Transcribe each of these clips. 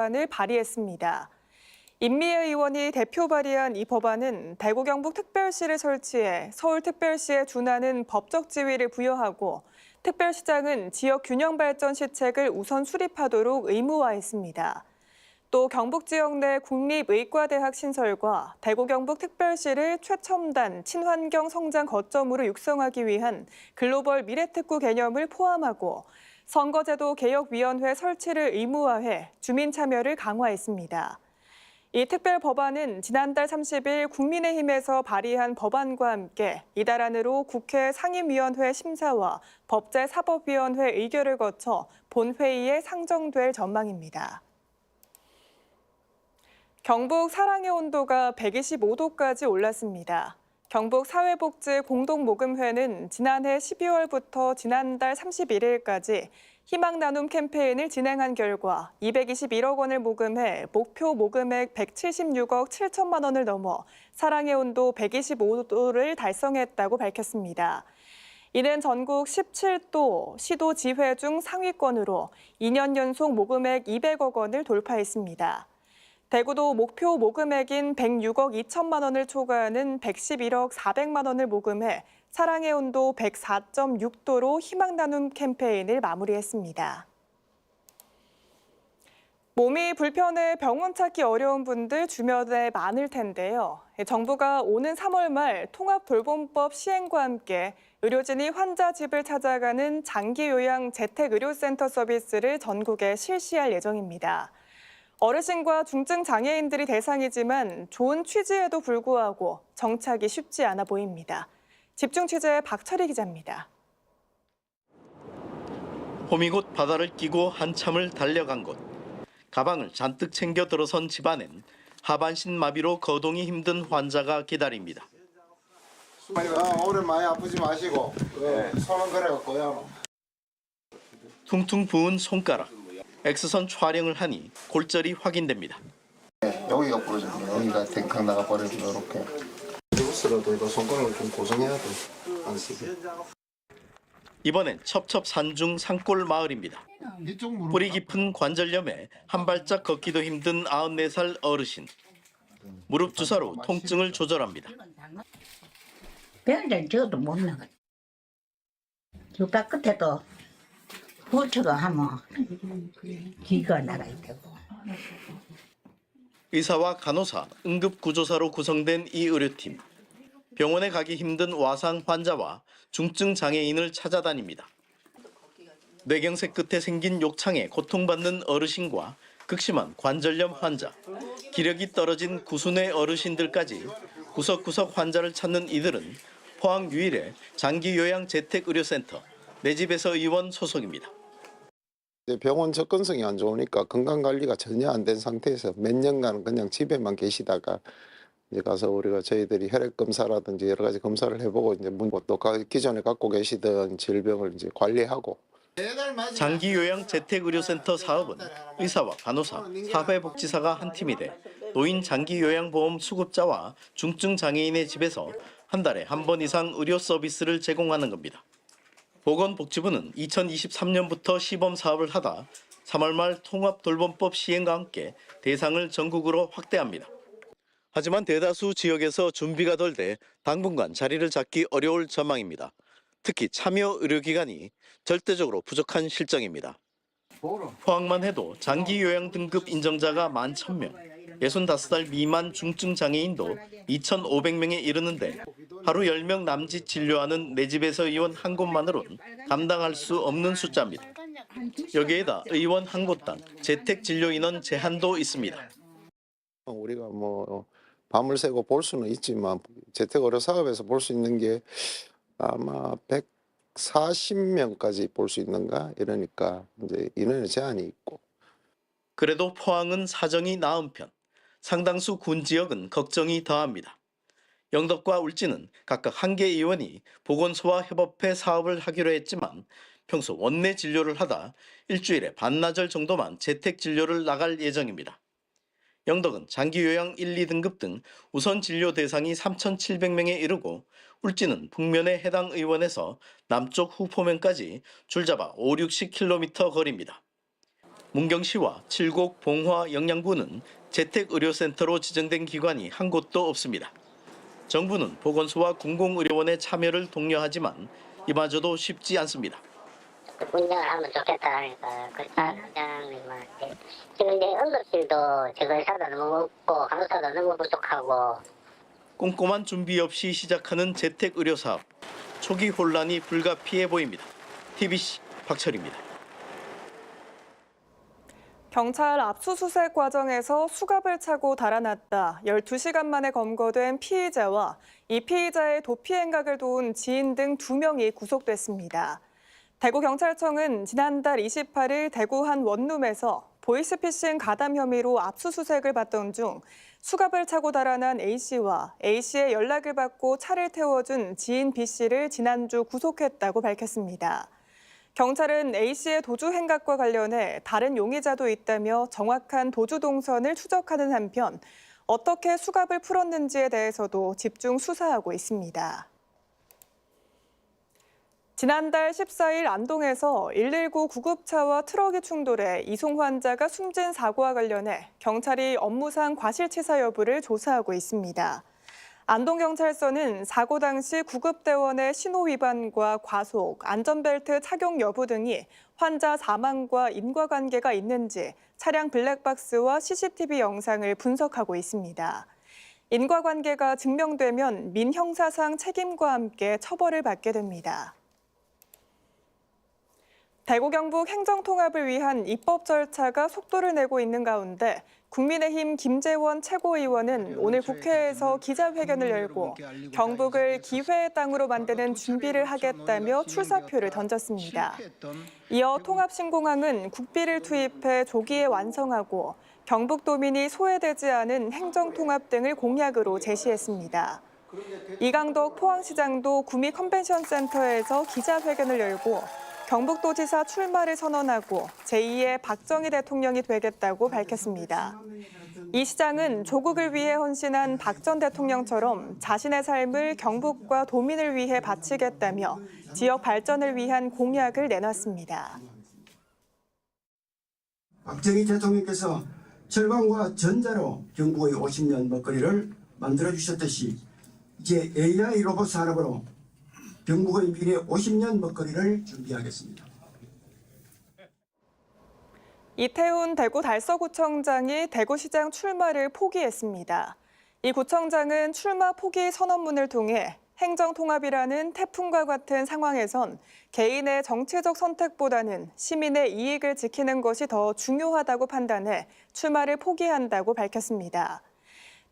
법안을 발의했습니다. 임미애 의원이 대표 발의한 이 법안은 대구 경북 특별시를 설치해 서울 특별시에 준하는 법적 지위를 부여하고 특별시장은 지역 균형 발전 시책을 우선 수립하도록 의무화했습니다. 또 경북 지역 내 국립의과대학 신설과 대구 경북 특별시를 최첨단 친환경 성장 거점으로 육성하기 위한 글로벌 미래특구 개념을 포함하고 선거제도 개혁위원회 설치를 의무화해 주민 참여를 강화했습니다. 이 특별 법안은 지난달 30일 국민의힘에서 발의한 법안과 함께 이달 안으로 국회 상임위원회 심사와 법제사법위원회 의결을 거쳐 본회의에 상정될 전망입니다. 경북 사랑의 온도가 125도까지 올랐습니다. 경북 사회복지 공동모금회는 지난해 12월부터 지난달 31일까지 희망 나눔 캠페인을 진행한 결과 221억 원을 모금해 목표 모금액 176억 7천만 원을 넘어 사랑의 온도 125도를 달성했다고 밝혔습니다. 이는 전국 17도 시도 지회 중 상위권으로 2년 연속 모금액 200억 원을 돌파했습니다. 대구도 목표 모금액인 106억 2천만 원을 초과하는 111억 400만 원을 모금해 사랑의 온도 104.6도로 희망 나눔 캠페인을 마무리했습니다. 몸이 불편해 병원 찾기 어려운 분들 주변에 많을 텐데요. 정부가 오는 3월 말 통합돌봄법 시행과 함께 의료진이 환자 집을 찾아가는 장기 요양 재택 의료센터 서비스를 전국에 실시할 예정입니다. 어르신과 중증 장애인들이 대상이지만 좋은 취지에도 불구하고 정착이 쉽지 않아 보입니다. 집중 취재 박철희 기자입니다. 봄이 곧 바다를 끼고 한참을 달려간 곳. 가방을 잔뜩 챙겨 들어선 집안엔 하반신 마비로 거동이 힘든 환자가 기다립니다. 아, 오늘 많이 아프지 마시고 네. 손은 그래갖고요. 퉁퉁 부은 손가락. X선 촬영을 하니 골절이 확인됩니다. 네, 여기가 부러졌네. 여기가 댕강 나가 버려서 이렇게. 이것으로도 이거 손가락을 좀 고정해야 돼. 안 쓰게. 이번엔 첩첩 산중 산골 마을입니다. 뿌리 깊은 관절염에 한 발짝 걷기도 힘든 94살 어르신. 무릎 주사로 통증을 조절합니다. 병원에 저도 못 나가. 저가 끝에도 후처가 하면 기가 나가야 되고. 의사와 간호사, 응급구조사로 구성된 이 의료팀. 병원에 가기 힘든 와상 환자와 중증 장애인을 찾아다닙니다. 뇌경색 끝에 생긴 욕창에 고통받는 어르신과 극심한 관절염 환자, 기력이 떨어진 구순의 어르신들까지 구석구석 환자를 찾는 이들은 포항 유일의 장기 요양 재택 의료센터 내 집에서 의원 소속입니다. 병원 접근성이 안 좋으니까 건강 관리가 전혀 안 된 상태에서 몇 년간 그냥 집에만 계시다가 이제 가서 우리가 저희들이 혈액 검사라든지 여러 가지 검사를 해보고 이제 문또 기존에 갖고 계시던 질병을 이제 관리하고 장기 요양 재택 의료센터 사업은 의사와 간호사, 사회복지사가 한 팀이 돼 노인 장기 요양 보험 수급자와 중증 장애인의 집에서 한 달에 한 번 이상 의료 서비스를 제공하는 겁니다. 보건복지부는 2023년부터 시범 사업을 하다 3월 말 통합돌봄법 시행과 함께 대상을 전국으로 확대합니다. 하지만 대다수 지역에서 준비가 덜 돼 당분간 자리를 잡기 어려울 전망입니다. 특히 참여 의료기관이 절대적으로 부족한 실정입니다. 포항만 해도 장기 요양 등급 인정자가 11,000명, 65살 미만 중증 장애인도 2,500명에 이르는데 하루 10명 남짓 진료하는 내 집에서 의원 한 곳만으론 감당할 수 없는 숫자입니다. 여기에다 의원 한 곳당 재택 진료 인원 제한도 있습니다. 우리가 뭐 밤을 새고 볼 수는 있지만 재택 의료 사업에서 볼 수 있는 게 아마 140명까지 볼 수 있는가 이러니까 이제 인원의 제한이 있고 그래도 포항은 사정이 나은 편, 상당수 군 지역은 걱정이 더합니다. 영덕과 울진은 각각 한 개 의원이 보건소와 협업해 사업을 하기로 했지만 평소 원내 진료를 하다 일주일에 반나절 정도만 재택 진료를 나갈 예정입니다. 영덕은 장기 요양 1, 2등급 등 우선 진료 대상이 3,700명에 이르고 울진은 북면의 해당 의원에서 남쪽 후포면까지 줄잡아 5, 60km 거리입니다. 문경시와 칠곡 봉화 영양부는 재택의료센터로 지정된 기관이 한 곳도 없습니다. 정부는 보건소와 공공의료원의 참여를 독려하지만 이마저도 쉽지 않습니다. 운영을 하면 좋겠다 하니까 원장님한테 지금 이제 응급실도 지금 의사도 너무 없고 간호사도 너무 부족하고 꼼꼼한 준비 없이 시작하는 재택 의료 사업. 초기 혼란이 불가피해 보입니다. TBC 박철입니다. 경찰 압수수색 과정에서 수갑을 차고 달아났다 12시간 만에 검거된 피의자와 이 피의자의 도피 행각을 도운 지인 등 2명이 구속됐습니다. 대구경찰청은 지난달 28일 대구 한 원룸에서 보이스피싱 가담 혐의로 압수수색을 받던 중 수갑을 차고 달아난 A씨와 A씨의 연락을 받고 차를 태워준 지인 B씨를 지난주 구속했다고 밝혔습니다. 경찰은 A씨의 도주 행각과 관련해 다른 용의자도 있다며 정확한 도주 동선을 추적하는 한편 어떻게 수갑을 풀었는지에 대해서도 집중 수사하고 있습니다. 지난달 14일 안동에서 119 구급차와 트럭이 충돌해 이송 환자가 숨진 사고와 관련해 경찰이 업무상 과실치사 여부를 조사하고 있습니다. 안동경찰서는 사고 당시 구급대원의 신호 위반과 과속, 안전벨트 착용 여부 등이 환자 사망과 인과관계가 있는지 차량 블랙박스와 CCTV 영상을 분석하고 있습니다. 인과관계가 증명되면 민형사상 책임과 함께 처벌을 받게 됩니다. 대구 경북 행정 통합을 위한 입법 절차가 속도를 내고 있는 가운데 국민의힘 김재원 최고위원은 오늘 국회에서 기자회견을 열고 경북을 기회의 땅으로 만드는 준비를 하겠다며 출사표를 던졌습니다. 이어 통합신공항은 국비를 투입해 조기에 완성하고 경북도민이 소외되지 않은 행정통합 등을 공약으로 제시했습니다. 이강덕 포항시장도 구미 컨벤션 센터에서 기자회견을 열고 경북도지사 출마를 선언하고 제2의 박정희 대통령이 되겠다고 밝혔습니다. 이 시장은 조국을 위해 헌신한 박 전 대통령처럼 자신의 삶을 경북과 도민을 위해 바치겠다며 지역 발전을 위한 공약을 내놨습니다. 박정희 대통령께서 철강과 전자로 경북의 50년 먹거리를 만들어 주셨듯이 이제 AI 로봇 산업으로 경북의 미래 50년 먹거리를 준비하겠습니다. 이태훈 대구 달서구청장이 대구시장 출마를 포기했습니다. 이 구청장은 출마 포기 선언문을 통해 행정통합이라는 태풍과 같은 상황에선 개인의 정치적 선택보다는 시민의 이익을 지키는 것이 더 중요하다고 판단해 출마를 포기한다고 밝혔습니다.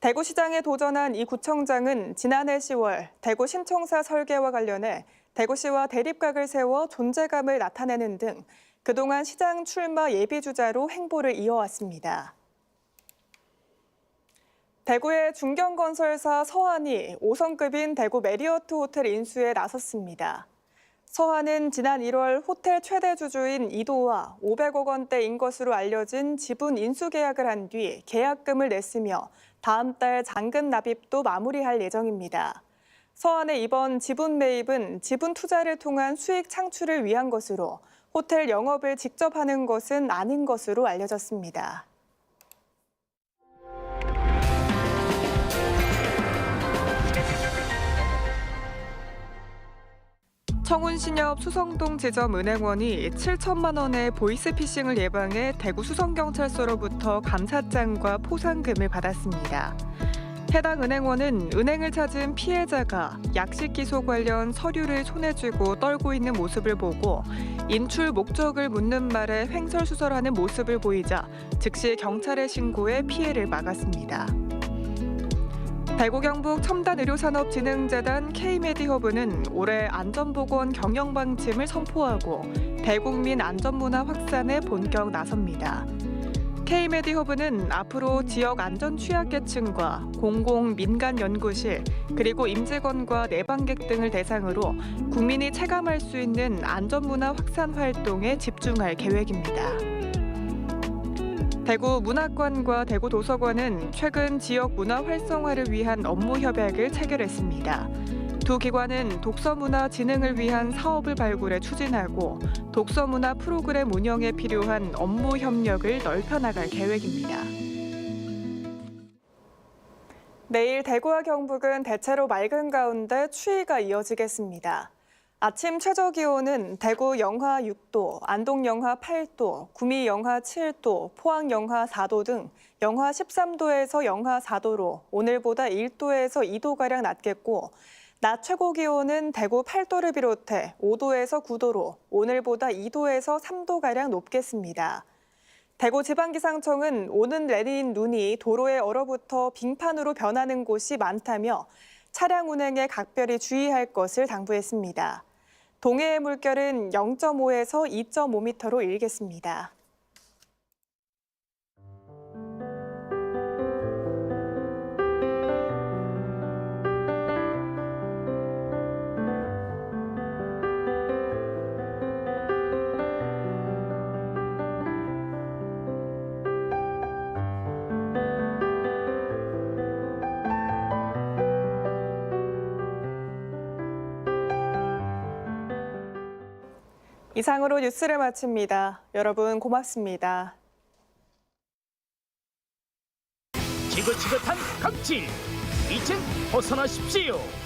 대구시장에 도전한 이 구청장은 지난해 10월 대구 신청사 설계와 관련해 대구시와 대립각을 세워 존재감을 나타내는 등 그동안 시장 출마 예비주자로 행보를 이어왔습니다. 대구의 중견건설사 서한이 5성급인 대구 메리어트 호텔 인수에 나섰습니다. 서한은 지난 1월 호텔 최대 주주인 이도와 500억 원대인 것으로 알려진 지분 인수 계약을 한 뒤 계약금을 냈으며 다음 달 잔금 납입도 마무리할 예정입니다. 서한의 이번 지분 매입은 지분 투자를 통한 수익 창출을 위한 것으로 호텔 영업을 직접 하는 것은 아닌 것으로 알려졌습니다. 청운신협 수성동 지점 은행원이 7천만 원의 보이스피싱을 예방해 대구 수성경찰서로부터 감사장과 포상금을 받았습니다. 해당 은행원은 은행을 찾은 피해자가 약식 기소 관련 서류를 손에 쥐고 떨고 있는 모습을 보고 인출 목적을 묻는 말에 횡설수설하는 모습을 보이자 즉시 경찰에 신고해 피해를 막았습니다. 대구 경북 첨단의료산업진흥재단 K메디허브는 올해 안전보건 경영 방침을 선포하고 대국민 안전문화 확산에 본격 나섭니다. K메디허브는 앞으로 지역 안전 취약계층과 공공 민간 연구실 그리고 임직원과 내방객 등을 대상으로 국민이 체감할 수 있는 안전문화 확산 활동에 집중할 계획입니다. 대구 문학관과 대구 도서관은 최근 지역 문화 활성화를 위한 업무 협약을 체결했습니다. 두 기관은 독서문화 진흥을 위한 사업을 발굴해 추진하고 독서문화 프로그램 운영에 필요한 업무 협력을 넓혀 나갈 계획입니다. 내일 대구와 경북은 대체로 맑은 가운데 추위가 이어지겠습니다. 아침 최저 기온은 대구 영하 6도, 안동 영하 8도, 구미 영하 7도, 포항 영하 4도 등 영하 13도에서 영하 4도로 오늘보다 1도에서 2도가량 낮겠고 낮 최고 기온은 대구 8도를 비롯해 5도에서 9도로 오늘보다 2도에서 3도가량 높겠습니다. 대구 지방기상청은 오는 내린 눈이 도로에 얼어붙어 빙판으로 변하는 곳이 많다며 차량 운행에 각별히 주의할 것을 당부했습니다. 동해의 물결은 0.5에서 2.5m로 일겠습니다. 이상으로 뉴스를 마칩니다. 여러분 고맙습니다. 지긋지긋한 각질 이젠 벗어나십시오